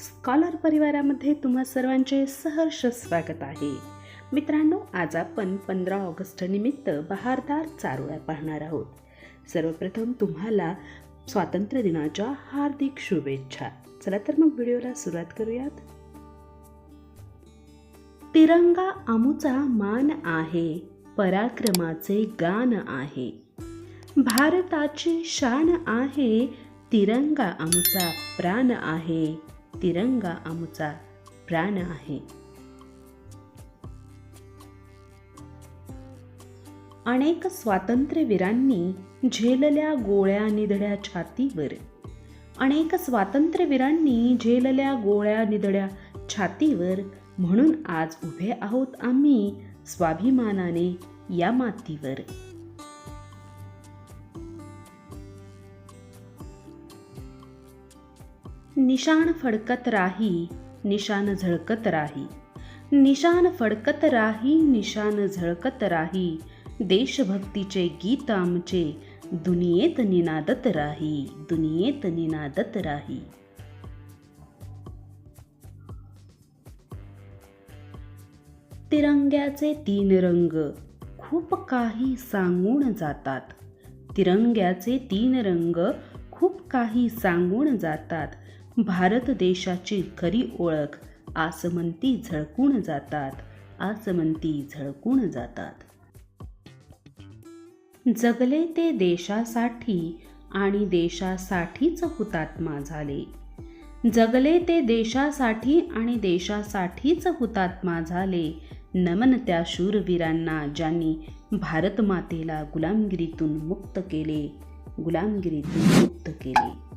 Scholar परिवारामध्ये तुम्हा सर्वांचे सहर्ष स्वागत आहे. मित्रांनो आज आपण पंधरा ऑगस्ट निमित्त बहारदार चारोळ्या पाहणार आहोत. सर्वप्रथम तुम्हाला स्वातंत्र्य दिनाच्या हार्दिक शुभेच्छा. चला तर मग व्हिडिओला सुरुवात करूयात. तिरंगा आमूचा मान आहे पराक्रमाचे गान आहे. भारताची शान आहे तिरंगा आमचा प्राण आहे. तिरंगा आमचा प्राण आहे. अनेक स्वातंत्र्यवीरांनी झेलल्या गोळ्या निधड्या छातीवर. अनेक स्वातंत्र्यवीरांनी झेलल्या गोळ्या निधड्या छातीवर. म्हणून आज उभे आहोत आम्ही स्वाभिमानाने या मातीवर. निशाण फडकत राही निशान झळकत राही. निशान फडकत राही निशान झळकत राही. देशभक्तीचे गीत आमचे दुनियेत निनादत राही दुनियेत निनादत राही. तिरंग्याचे तीन रंग खूप काही सांगून जातात. तिरंग्याचे तीन रंग खूप काही सांगून जातात. भारत देशाची खरी ओळख. आसमंती झळकून जातात. आसमंती झळकून जातात. जगले ते देशासाठी आणि देशासाठीच हुतात्मा झाले. जगले ते देशासाठी आणि देशासाठीच हुतात्मा झाले. नमन त्या शूरवीरांना ज्यांनी भारतमातेला गुलामगिरीतून मुक्त केले. गुलामगिरीतून मुक्त केले.